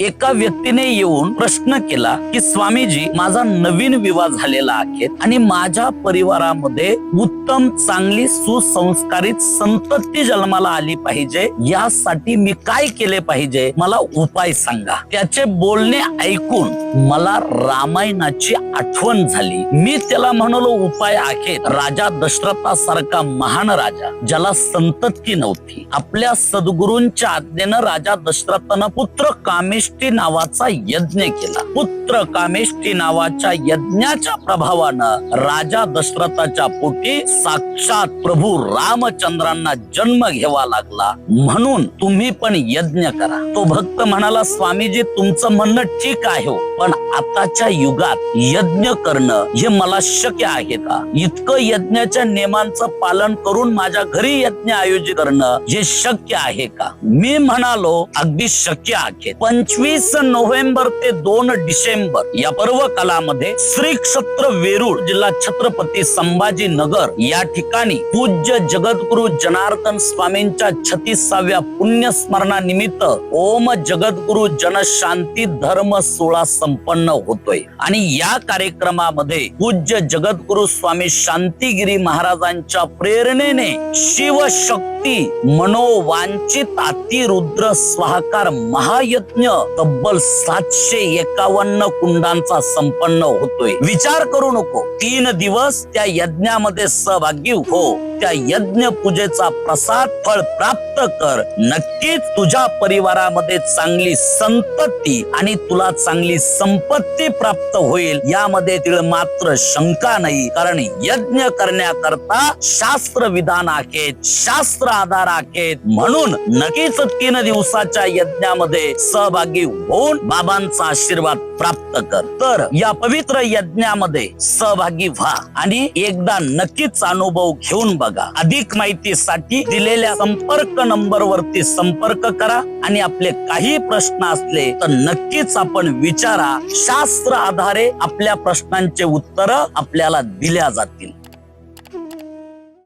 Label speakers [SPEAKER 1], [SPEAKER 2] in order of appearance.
[SPEAKER 1] एका व्यक्तीने येऊन प्रश्न केला की स्वामीजी माझा नवीन विवाह झालेला आहे आणि माझ्या परिवारामध्ये उत्तम चांगली सुसंस्कारित संतती जन्माला आली पाहिजे. यासाठी मी काय केले पाहिजे? मला उपाय सांगा. त्याचे बोलणे ऐकून मला रामायणाची आठवण झाली. मी त्याला म्हणालो उपाय आहे राजा दशरथासारखा महान राजा ज्याला संतती नव्हती. आपल्या सद्गुरूंच्या आज्ञेनं राजा दशरथानं पुत्र कामेष्टी नावाचा यज्ञ केला. पुत्र कामेष्टी नावाच्या यज्ञाच्या प्रभावानं राजा दशरथाच्या पोटी साक्षात प्रभू रामचंद्रांना जन्म घ्यावा लागला. म्हणून तुम्ही पण यज्ञ करा. तो भक्त म्हणाला स्वामीजी तुमचं म्हणणं ठीक आहे हो, पण आताच्या युगात यज्ञ करणं हे मला शक्य आहे का? इतकं यज्ञाच्या नियमांचं पालन करून माझ्या घरी यज्ञ आयोजित करणं हे शक्य आहे का? मी म्हणालो अगदी शक्य आहे. पंचवीस नोव्हेंबर ते दोन डिसेंबर या पर्व कालामध्ये श्री क्षेत्र वेरूळ जिल्हा छत्रपती संभाजी नगर या ठिकाणी पूज्य जगद्गुरु जनार्दन स्वामींच्या छत्तीसाव्या पुण्यस्मरणानिमित्त ओम जगद्गुरु जनशांती धर्म सोहळा संपन्न होतोय. आणि या कार्यक्रमामध्ये पूज्य जगद्गुरु स्वामी शांतीगिरी महाराजांच्या प्रेरणेने शिवशक्ती मनोवांचित अतिरुद्र स्वाहाकार महायज्ञ तब्बल सातशे एकावन्न कुंडांचा संपन्न होतोय. विचार करू नको. तीन दिवस त्या यज्ञामध्ये सहभागी हो. त्या यज्ञ पूजेचा प्रसाद फळ प्राप्त कर. नक्कीच तुझ्या परिवारामध्ये चांगली संतती आणि तुला चांगली संपत्ती प्राप्त होईल. यामध्ये तिळ मात्र शंका नाही. कारण यज्ञ करण्याकरता शास्त्र विधान आहेत शास्त्र आधार आहेत म्हणून नक्कीच तीन दिवसाच्या यज्ञामध्ये सहभागी होऊन बाबांचा आशीर्वाद प्राप्त कर. तर या पवित्र यज्ञामध्ये सहभागी व्हा आणि एकदा नक्कीच अनुभव घेऊन बघा. अधिक माहितीसाठी दिलेल्या संपर्क नंबर वरती संपर्क करा आणि आपले काही प्रश्न असले तर नक्कीच आपण विचारा. शास्त्र आधारे आपल्या प्रश्नांचे उत्तर आपल्याला दिल्या जातील.